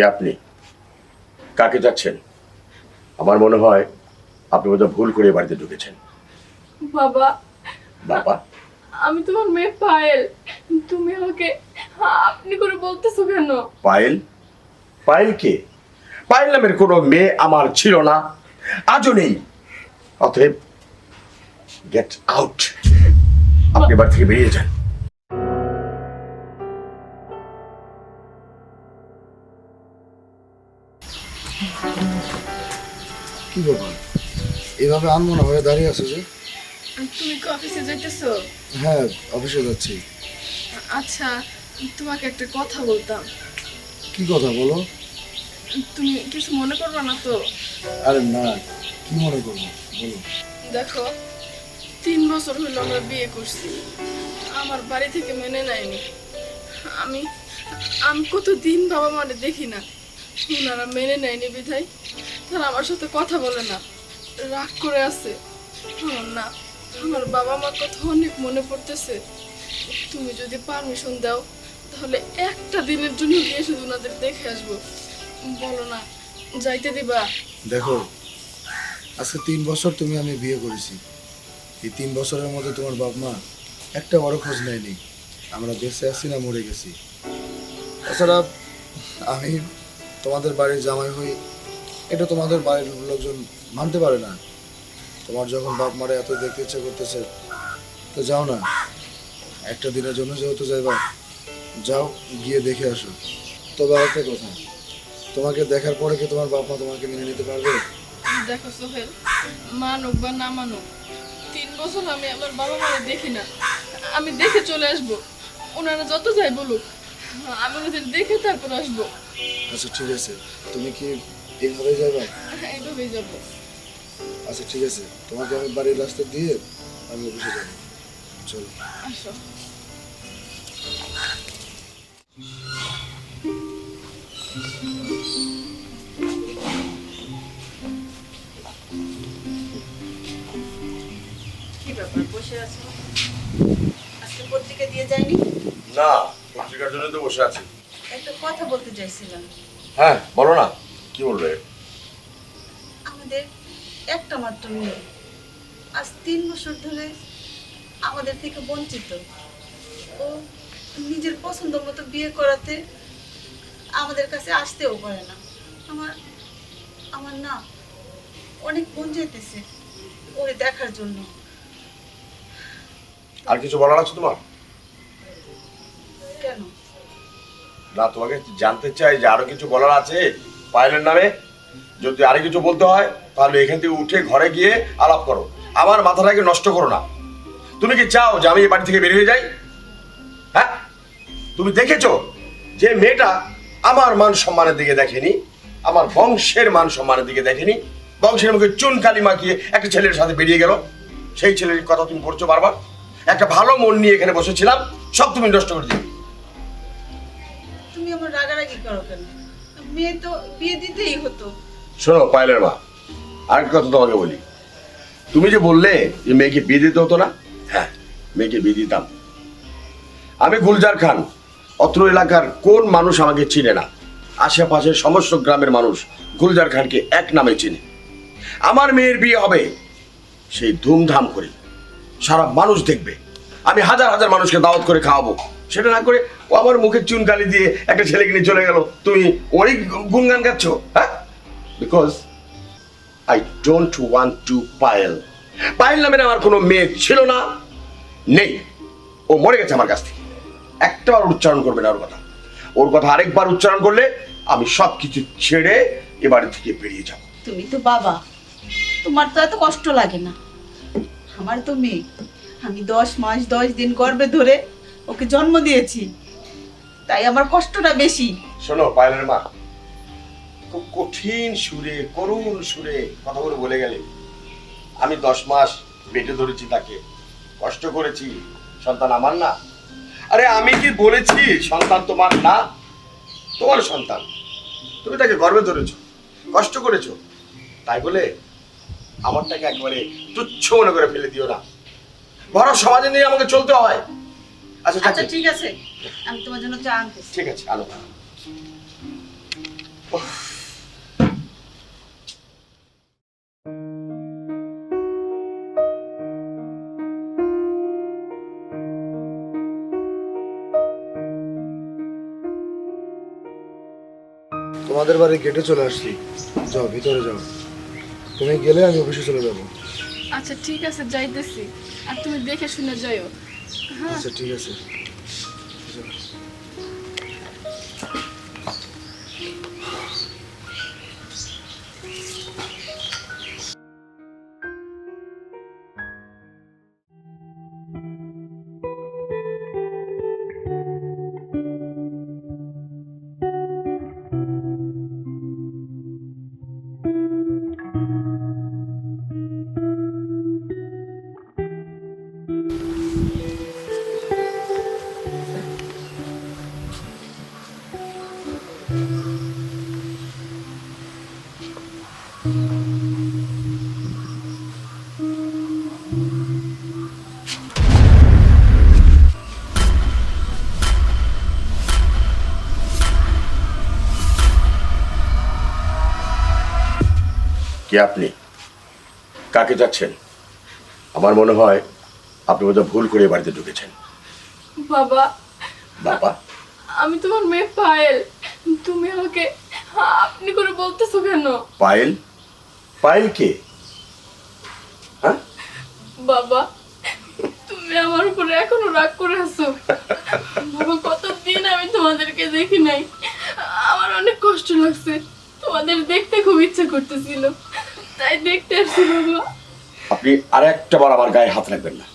কে আপনি কাকে যাচ্ছেন? আমার মনে হয় আপনি বোধহয় ভুল করে বাড়িতে ঢুকেছেন। বাবা বাবা? আমি তোমার মেয়ে পায়েল। তুমি আমাকে আপনি করে বলতেছো কেন? পায়েল? পায়েল কে? পায়েল নামের কোনো মেয়ে আমার ছিল না। আজও নেই। অতএব গেট আউট আপনি এবার থেকে বেরিয়ে যান। কি ব্যাপার? এভাবে আনমনা হয়ে দাঁড়িয়ে আছো যে? তুমি কি অফিসে যাইতেছো? হ্যাঁ অফিসে যাচ্ছি। আচ্ছা তোমাকে একটা কথা বলতাম। কি কথা বলো? তুমি কিছু মনে করবে না তো? আরে না কি মনে করব? বলো। দেখো তিন বছর হলো আমরা বিয়ে করছি। আমার বাড়ি থেকে মেনে নেয়নি। আমি আমি কত দিন বাবা মারে দেখি না। ওনারা মেনে নেয়নি বিধায়। তারা আমার সাথে কথা বলে না। রাগ করে আছে। না, আমার বাবা মার কথা অনেক মনে পড়তেছে। তুমি যদি পারমিশন দাও, তাহলে একটা দিনের জন্য গিয়ে শুধু ওনাদের দেখে আসব। বলো না, যাইতে দিবা? দেখো, আজকে তিন বছর তুমি আমি বিয়ে করেছি। এই তিন বছরের মধ্যে তোমার বাপ মা একটা বড় খোঁজ নেয়নি। আমরা বেঁচে আছি না, মরে গেছি। তাছাড়া আমি তোমাদের বাড়ির জামাই হই এটা তোমাদের বাড়ির লোকজন মানতে পারে না। তোমার যখন বাপ মারে এত দেখতে ইচ্ছে করতেছে তো যাও না। একটা দিনের জন্য যেহেতু যাইবা যাও গিয়ে দেখে আসো। তবে একটা কথা তোমাকে দেখার পরে কি তোমার বাপ মা তোমাকে মেনে নিতে পারবে? দেখো সোহেল মানুক বা না মানুক তিন বছর আমি আমার বাবা মারে দেখি না। আমি দেখে চলে আসব। ওনারা যত যাই বলুক আমি ওদের দেখে তারপর আসব। আচ্ছা ঠিক আছে। তুমি কি এইভাবে যাবে? এইভাবেই যাব। আচ্ছা ঠিক আছে। তোমাকে আমি বাড়ির রাস্তা দিয়ে আমি অফিসে যাব। চলো। আসো। কি ব্যাপার বসে আছো? আজকে পত্রিকা দিয়ে যায়নি? না পত্রিকার জন্য তো বসে আছি। একটা কথা বলতে চাইছিলাম। হ্যাঁ বলো না। কি বলবে? আমাদের একটা মাত্র মেয়ে। আজ তিন বছর ধরে আমাদের থেকে বঞ্চিত। ও নিজের পছন্দ মতো বিয়ে করাতে আমাদের কাছে আসতেও পারে না। আমার আমার না অনেক মন যেতেছে ওরে দেখার জন্য। আর কিছু বলার আছে তোমার? কেন? না তোমাকে জানতে চাই যে আরও কিছু বলার আছে? পায়েলের নামে যদি আরও কিছু বলতে হয়, তাহলে এখান থেকে উঠে ঘরে গিয়ে আলাপ করো। আমার মাথাটাকে নষ্ট করো না। তুমি কি চাও যে আমি এই বাড়ি থেকে বেরিয়ে যাই? হ্যাঁ? তুমি দেখেছ যে মেয়েটা আমার মান সম্মানের দিকে দেখেনি, আমার বংশের মান সম্মানের দিকে দেখেনি, বংশের মুখে চুন কালি মাখিয়ে একটা ছেলের সাথে বেরিয়ে গেল। সেই ছেলের কথা তুমি পড়ছো বারবার। একটা ভালো মন নিয়ে এখানে বসেছিলাম, সব তুমি নষ্ট করে দিলে। তুমি আমার রাগারাগি করো কেন? মেয়ে তো, বিয়ে দিতেই হতো। শোনো, পায়েলের মা, আরেকটা কথা তোমাকে বলি। তুমি যে বললে যে মেয়েকে বিয়ে দিতে হতো না হ্যাঁ মেয়েকে বিয়ে দিতাম। আমি গুলজার খান, অত্র এলাকার কোন মানুষ আমাকে চিনে না? আশেপাশের সমস্ত গ্রামের মানুষ গুলজার খানকে এক নামে চিনে। আমার মেয়ের বিয়ে হবে, সেই ধুমধাম করে। সারা মানুষ দেখবে। আমি হাজার হাজার মানুষকে দাওয়াত করে খাওয়াবো। সেটা না করে ও আমার মুখে চুন কালি দিয়ে একটা ছেলেকে নিয়ে চলে গেল। তুমি ওরই গুনগান গাচ্ছ হ্যাঁ? Because I don't want to Payel Payel নামের আমার কোনো মেয়ে ছিল না, নেই। ও মরে গেছে আমার কাছ থেকে। একটাবার উচ্চারণ করবে না ওর কথা। ওর কথা আরেকবার উচ্চারণ করলে আমি সব কিছু ছেড়ে এ বাড়ি থেকে বেরিয়ে যাব। তুমি তো বাবা। তোমার তো এত কষ্ট লাগে না। আমার তো মেয়ে। আমি দশ মাস দশ দিন গর্ভে ধরে ওকে জন্ম দিয়েছি। তাই আমার কষ্টটা বেশি। শোনো, পায়েলের মা, খুব কঠিন সুরে, করুণ সুরে কথাগুলো বলে গেলে। আমি দশ মাস পেটে ধরেছি তাকে। কষ্ট করেছি, সন্তান আমার না। আরে আমি কি বলেছি, সন্তান তোমার না? তোমার সন্তান। তুমি তাকে গর্বে ধরেছ, কষ্ট করেছ। তাই বলে আমারটাকে একেবারে তুচ্ছ মনে করে ফেলে দিও না। বড় সমাজে নিয়ে আমাকে চলতে হয়। আচ্ছা আচ্ছা ঠিক আছে। আমি তোমার জন্য চা আনতেছি। ঠিক আছে আলো তোমাদের বাড়ি গেটে চলে আসছি যাও ভিতরে যাও। তুমি গেলে আমি অফিসে চলে যাব। আচ্ছা ঠিক আছে যাইতেছি। আর তুমি দেখে শুনে যাইও। আচ্ছা ঠিক আছে। কে আপনি? কাকে যাচ্ছেন? আমার মনে হয় আপনি বোধহয় ভুল করে বাড়িতে ঢুকেছেন। বাবা। বাবা? আমি তোমার মেয়ে পায়েল। তুমি আমাকে আপনি করে বলতেছো কেন? পায়েল? পায়েল কে? হ্যাঁ? বাবা তুমি আমার উপরে এখনও রাগ করে আছো। বাবা কতদিন আমি তোমাদেরকে দেখি নাই। আমার অনেক কষ্ট লাগছে। তোমাদের দেখতে খুব ইচ্ছে করতেছিল। তাই দেখতে আসছি বাবা। আপনি আর একটা বার আমার গায়ে হাত রাখবেন না।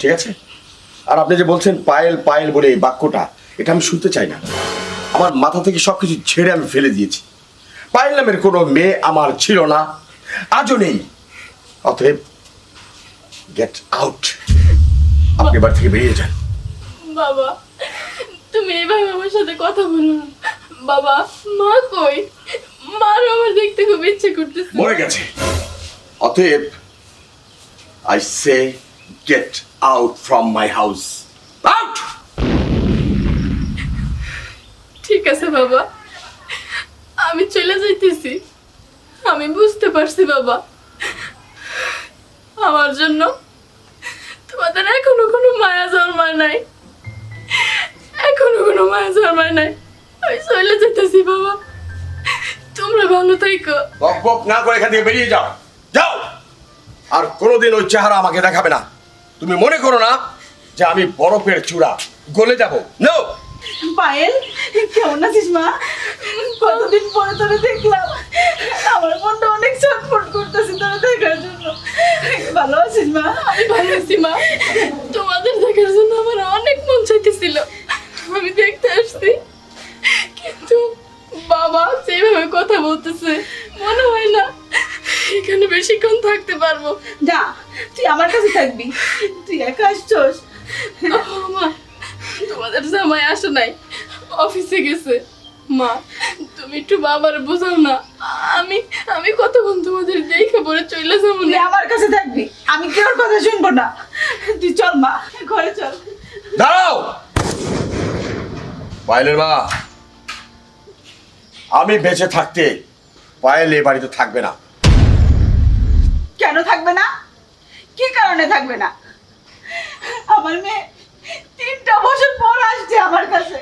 ঠিক আছে? আর আপনি যে বলছেন পায়েল পায়েল বলে এই বাক্যটা এটা আমি শুনতে চাই না। আমার মাথা থেকে সবকিছু ছেড়ে আমি ফেলে দিয়েছি। পায়েল নামের কোনো মেয়ে আমার ছিল না। আজও নেই। অতএব গেট আউট আপনি এবার থেকে বেরিয়ে যান। বাবা তুমি এভাবে আমার সাথে কথা বলো বাবা মা কই? মারও আমার দেখতে খুব ইচ্ছে করতেছে। মরে গেছে। অতএব I say get out from my house out ঠিক আছে বাবা। আমি চলে যাইতেছি। আমি বুঝতে পারছি বাবা। আমার জন্য তোমাদের এখনও কোনো মায়া জন্মায় নাই। এখনও কোনো মায়া জন্মায় নাই। আমি চলে যেতেছি বাবা। তোমরা ভালো থাইকো বক বক না করে এখান থেকে বেরিয়ে যাও। যাও। আর কোনোদিন ওই চেহারা আমাকে দেখাবে না। তুমি মনে করো না যে আমি বরফের চূড়া। গলে যাব। নো পায়েল কেমন আছিস মা? কতদিন পরে তোরে দেখলাম। আমার মনটা অনেক ছটফট করতেছে তোরে দেখার জন্য। ভালো আছিস মা? আমি ভালো আছি মা। তোমাদের দেখার জন্য আমার অনেক মন চাইতেছিল। থাকবি। তুই একা আসছস? মা তোমাদের জামাই আসে নাই। অফিসে গেছে। মা তুমি একটু বাবার বোঝাও না। আমি আমি কতক্ষণ তোমাদের দেখে পরে চলে যাব তুই না আমার কাছে থাকবি। আমি কেউ কথা শুনব না। তুই চল মা ঘরে চল। দাঁড়াও! পায়েলের মা আমি বেঁচে থাকতে পায়েল এ বাড়িতে থাকবে না। কেন থাকবে না? কি কারণে থাকবে না? আমার মেয়ে তিনটা বছর পর আসছে আমার কাছে।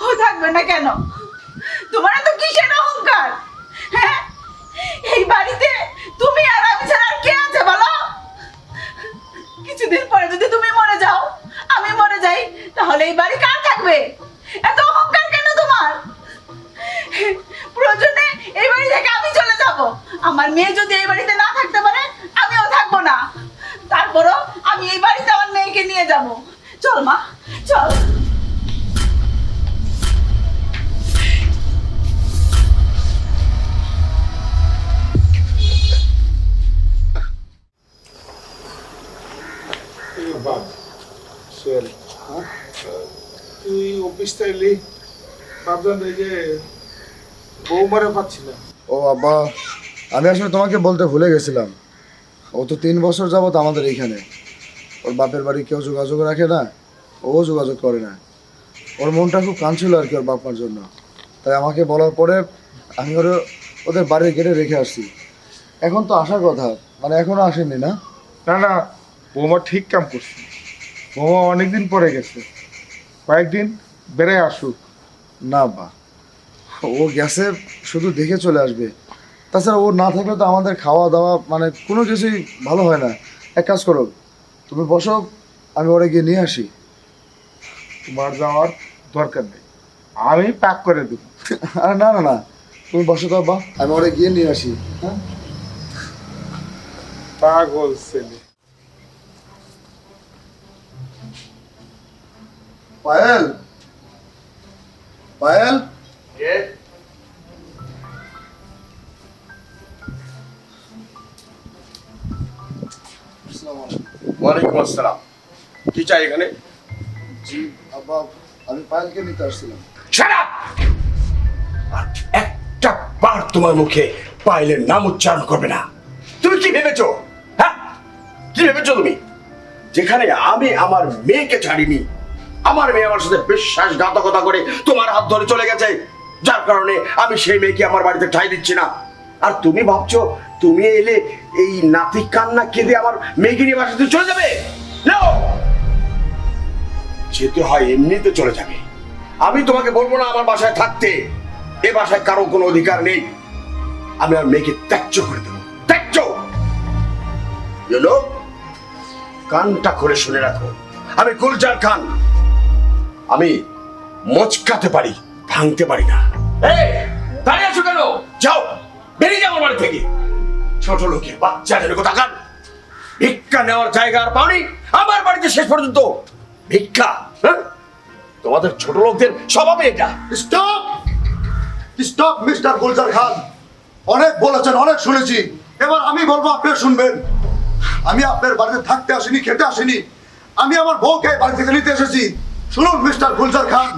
ও থাকবে না কেন? তোমার তো কিসের অহংকার? তাইলি ভাবলাম এই যে বৌমারে পাচ্ছি না ও আব্বা আমি আসলে তোমাকে বলতে ভুলে গেছিলাম। ও তো তিন বছর যাবত আমাদের এইখানে। ওর বাপের বাড়ি কেউ যোগাযোগ রাখে না ও যোগাযোগ করে না। ওর মনটা খুব কাঁদছিল আর কি ওর বাপার জন্য। তাই আমাকে বলার পরে আমি ওরা ওদের বাড়ির গেটে রেখে আসছি। এখন তো আসার কথা মানে এখনও আসেনি না? না না বৌমা ঠিক কাম করছে। বৌমা অনেকদিন পরে গেছে। কয়েকদিন বেড়ে আসুক। না বা। ও গেছে, শুধু দেখে চলে আসবে। তাছাড়া ও না থাকলে তো আমাদের খাওয়া দাওয়া মানে কোনো কিছুই ভালো হয় না। এক কাজ করো, তুমি বসো, আমি ওরা গিয়ে নিয়ে আসি। তোমার যাওয়ার দরকার নেই। আমি প্যাক করে দেবো। আরে না না না। তুমি বসো তো বা, আমি ওরা গিয়ে নিয়ে আসি হ্যাঁ? পাগল ছেলে। পায়েল! পায়েল? ওয়ালাইকুম আসসালাম। কি চাই এখানে? জি আব্বা আমি পায়েলকে নিতে আসছিলাম। আর একটা বার তোমার মুখে পাইলের নাম উচ্চারণ করবে না। তুমি কি ভেবেছো? হ্যাঁ? কি ভেবেছো তুমি? যেখানে আমি আমার মেয়েকে ছাড়িনি আমার মেয়ে আমার সাথে বিশ্বাসঘাতকতা করে তোমার হাত ধরে চলে গেছে। যার কারণে আমি সেই মেয়েকে আমার বাড়িতে ঠাই দিচ্ছি না। আর তুমি ভাবছ, তুমি এলে এই নাতি কান্না কেঁদে আমার মেয়েকে নিয়ে বাসাতে চলে যাবে? যেতে হয় এমনিতে চলে যাবে। আমি তোমাকে বলব না আমার বাসায় থাকতে। এ বাসায় কারও কোনো অধিকার নেই। আমি আর মেয়েকে ত্যায্য করে দেবো। ত্যায্য! কানটা করে শুনে রাখো। আমি গুলজার খান। আমি মচকাতে পারি ভাঙতে পারি না। এই দাঁড়িয়ে আছো কেন? যাও বেরিয়ে যাও আমার বাড়ি থেকে। ছোট লোকের বাচ্চা যেন কোথাকার ভিক্ষা নেওয়ার জায়গা আর পাওনি। আমার বাড়িতে শেষ পর্যন্ত ভিক্ষা হ্যাঁ? তোমাদের ছোট লোকদের স্বভাবে এটা। Stop! Stop mister Gulzar Khan. অনেক বলেছেন অনেক শুনেছি। এবার আমি বলব আপনি শুনবেন। আমি আপনার বাড়িতে থাকতে আসিনি খেতে আসিনি। আমি আমার বউকে বাড়ি থেকে নিতে এসেছি। শুনুন, মিস্টার গুলজার খান।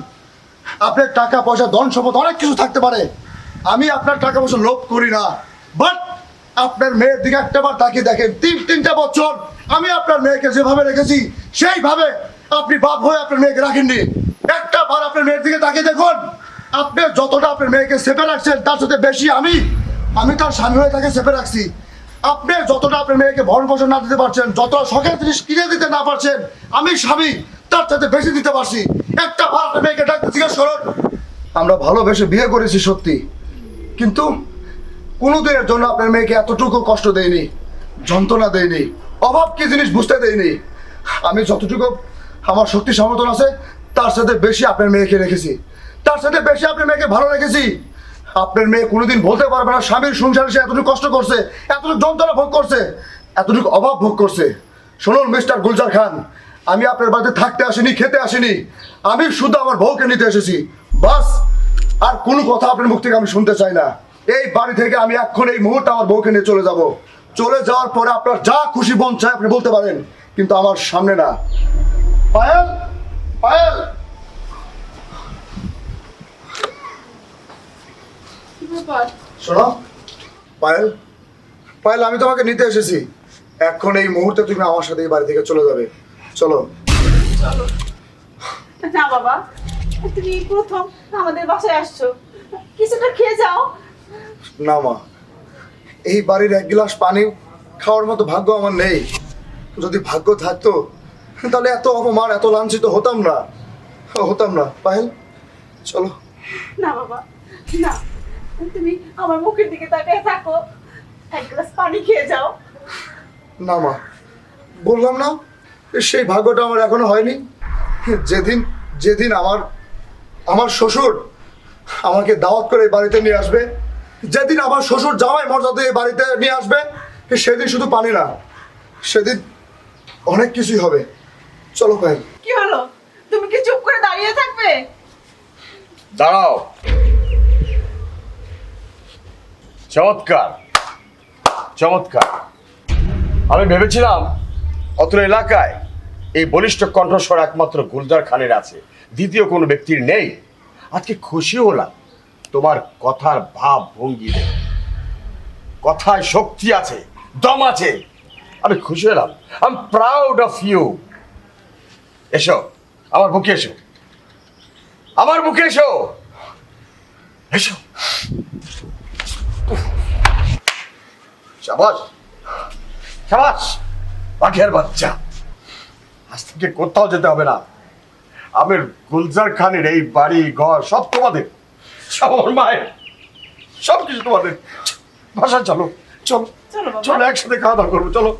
আপনার টাকা পয়সা, ধন সম্পদ, অনেক কিছু থাকতে পারে। আমি আপনার টাকা পয়সা লোভ করি না। বাট আপনার মেয়ের দিকে একটাবার তাকিয়ে দেখেন। তিন, তিনটা বছর আমি আপনার মেয়েকে যেভাবে রেখেছি, সেইভাবে আপনি বাপ হয়ে আপনার মেয়েকে রাখেননি। একটা বার আপনার মেয়ের দিকে তাকিয়ে দেখুন। আপনি যতটা আপনার মেয়েকে সেপে রাখছেন, তার সাথে বেশি আমি আমি তার স্বামী হয়ে তাকে সেপে রাখছি। আপনি যতটা আপনার মেয়েকে ভরণ পোষণ না দিতে পারছেন, যতটা শখের জিনিস কিনে দিতে না পারছেন, আমি স্বামী। তার সাথে বেশি দিতে পারছি। একটা আপনার মেয়েকে ডাকতে জিজ্ঞেস করুন আমরা ভালোবেসে বিয়ে করেছি সত্যি। কিন্তু কোনোদিনের জন্য আপনার মেয়েকে এতটুকু কষ্ট দেয়নি, যন্ত্রণা দেয়নি, অভাব কি জিনিস বুঝতে দেয়নি। আমি যতটুকু আমার শক্তি সমর্থন আছে, তার সাথে বেশি আপনার মেয়েকে রেখেছি। তার সাথে বেশি আপনার মেয়েকে ভালো রেখেছি। আপনার মেয়ে কোনোদিন বলতে পারবে না, স্বামীর সংসারে সে এতটুকু কষ্ট করছে, এতটুকু যন্ত্রণা ভোগ করছে, এতটুকু অভাব ভোগ করছে। শুনুন মিস্টার গুলজার খান আমি আপনার বাড়িতে থাকতে আসিনি খেতে আসিনি। আমি শুধু আমার বউকে নিতে এসেছি। বাস আর কোনো কথা আপনার মুখ থেকে আমি শুনতে চাই না। এই বাড়ি থেকে আমি এখন এই মুহূর্তে আমার বউকে নিয়ে চলে যাব। চলে যাওয়ার পরে আপনার যা খুশি মন চায় আপনি বলতে পারেন কিন্তু আমার সামনে না। পায়েল পায়েল। শোনো পায়েল পায়েল আমি তোমাকে নিতে এসেছি। এখন এই মুহূর্তে তুমি আমার সাথে এই বাড়ি থেকে চলে যাবে। চলো। চলো না বাবা তুমি প্রথম আমাদের বাসায় আসছো। কিছুটা খেয়ে যাও। না মা এই বাড়ির এক গ্লাস পানি খাওয়ার মতো ভাগ্য আমার নেই। যদি ভাগ্য থাকতো তাহলে এত অপমান এত লাঞ্ছিত হতাম না। হতাম না পায়েল চলো। না বাবা না তুমি আমার মুখের দিকে তাকিয়ে থাকো। এক গ্লাস পানি খেয়ে যাও। না মা বললাম না সেই ভাগ্যটা আমার এখনও হয়নি। যেদিন যেদিন আমার আমার শ্বশুর আমাকে দাওয়াত করে এই বাড়িতে নিয়ে আসবে যেদিন আমার শ্বশুর জামাই মর্যাদা এই বাড়িতে নিয়ে আসবে সেদিন শুধু পানি না সেদিন অনেক কিছুই হবে। চলো পায়েল কি হলো? তুমি কি চুপ করে দাঁড়িয়ে থাকবে? দাঁড়াও। চমৎকার। চমৎকার। আমি ভেবেছিলাম অত্র এলাকায় এই বলিষ্ঠ কণ্ঠস্বর একমাত্র গুলজার খানের আছে। দ্বিতীয় কোনো ব্যক্তির নেই। আজকে খুশি হলাম। তোমার কথার ভাব ভঙ্গি কথায় শক্তি আছে, দম আছে। আমি খুশি হলাম। I am proud of you এসো, আমার বুকে এসো। আমার বুকে এসো। এসো। সাবাস সাবাস পাখির বাচ্চা। আজ থেকে কোথাও যেতে হবে না। আমের গুলজার খানের এই বাড়ি ঘর সব তোমাদের। সব আমার মায়ের। সব কিছু তোমাদের। ভাষা চলো চলো চলো একসাথে খাওয়া দাওয়া করব চলো।